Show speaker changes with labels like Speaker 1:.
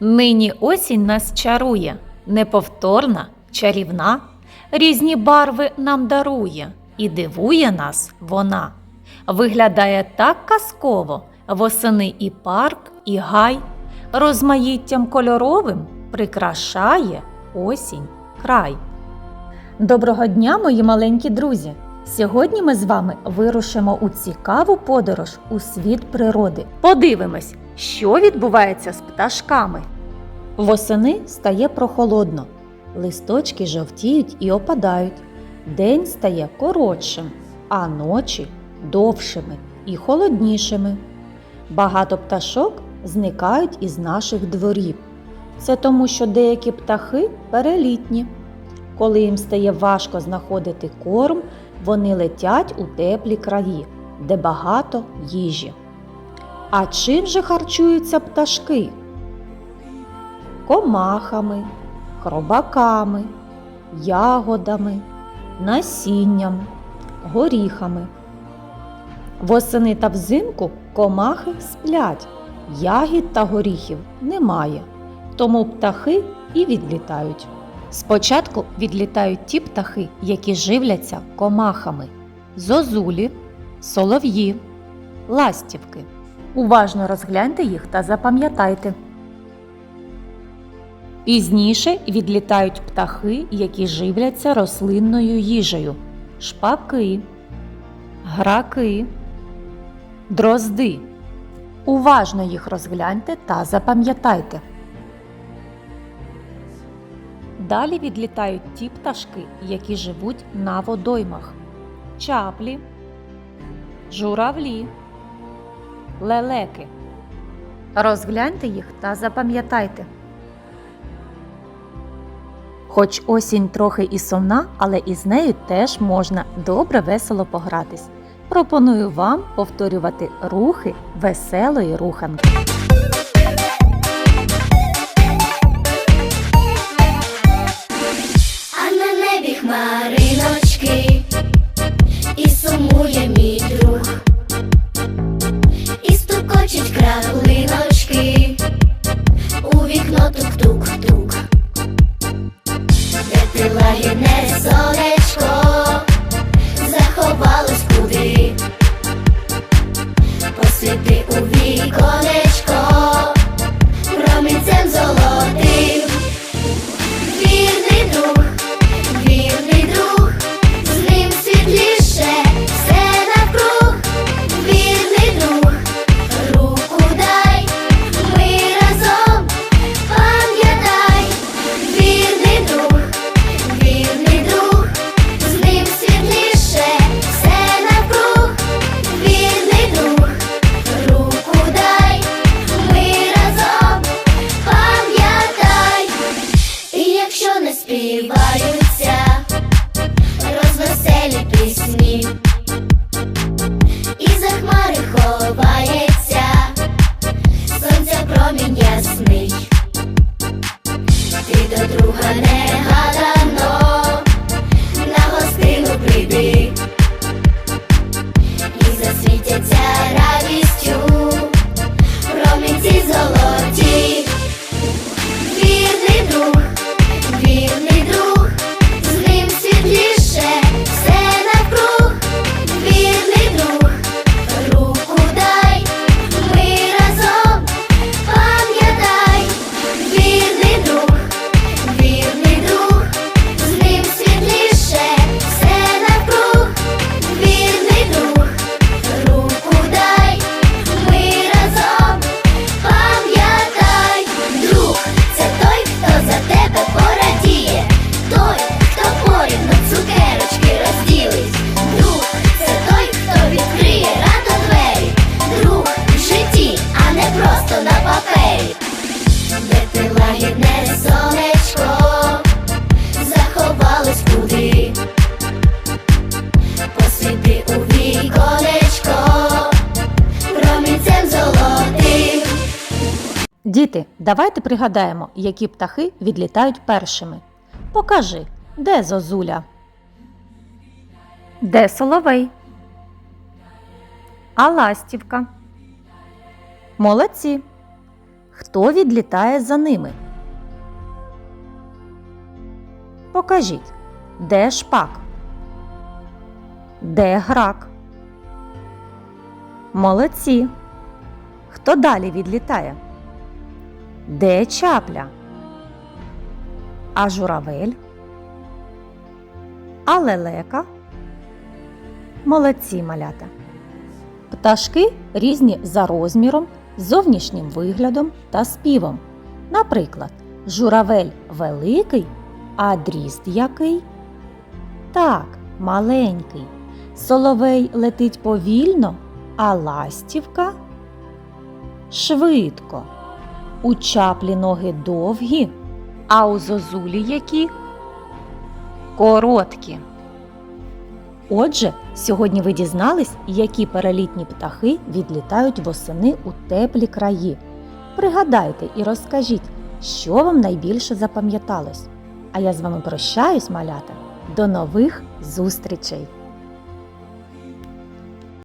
Speaker 1: Нині осінь нас чарує, неповторна, чарівна, різні барви нам дарує, і дивує нас вона. Виглядає так казково, восени і парк, і гай, розмаїттям кольоровим прикрашає осінь край. Доброго дня, мої маленькі друзі! Сьогодні ми з вами вирушимо у цікаву подорож у світ природи. Подивимось, що відбувається з пташками. Восени стає прохолодно, листочки жовтіють і опадають. День стає коротшим, а ночі довшими і холоднішими. Багато пташок зникають із наших дворів. Це тому, що деякі птахи перелітні. Коли їм стає важко знаходити корм, вони летять у теплі краї, де багато їжі. А чим же харчуються пташки? Комахами, хробаками, ягодами, насінням, горіхами. Восени та взимку комахи сплять, ягід та горіхів немає, тому птахи і відлітають. Спочатку відлітають ті птахи, які живляться комахами зозулі, солов'ї, ластівки. Уважно розгляньте їх та запам'ятайте. Пізніше відлітають птахи, які живляться рослинною їжею шпаки, граки, дрозди. Уважно їх розгляньте та запам'ятайте. Далі відлітають ті пташки, які живуть на водоймах: чаплі, журавлі, лелеки. Розгляньте їх та запам'ятайте. Хоч осінь трохи і сумна, але із нею теж можна добре весело погратись. Пропоную вам повторювати рухи веселої руханки.
Speaker 2: Посвіти у віконечко,
Speaker 1: Діти, давайте пригадаємо, які птахи відлітають першими. Покажи, де зозуля? Де соловей? А ластівка? Молодці. Хто відлітає за ними? Покажіть, де шпак? Де грак? Молодці. Хто далі відлітає? Де чапля? А журавель? А лелека? Молодці малята. Пташки різні за розміром, зовнішнім виглядом та співом. Наприклад, журавель великий, а дрізд який? Так, маленький. Соловей летить повільно, а ластівка швидко. У чаплі ноги довгі, а у зозулі які короткі. Отже, сьогодні ви дізнались, які перелітні птахи відлітають восени у теплі краї. Пригадайте і розкажіть, що вам найбільше запам'яталось. А я з вами прощаюсь, малята. До нових зустрічей!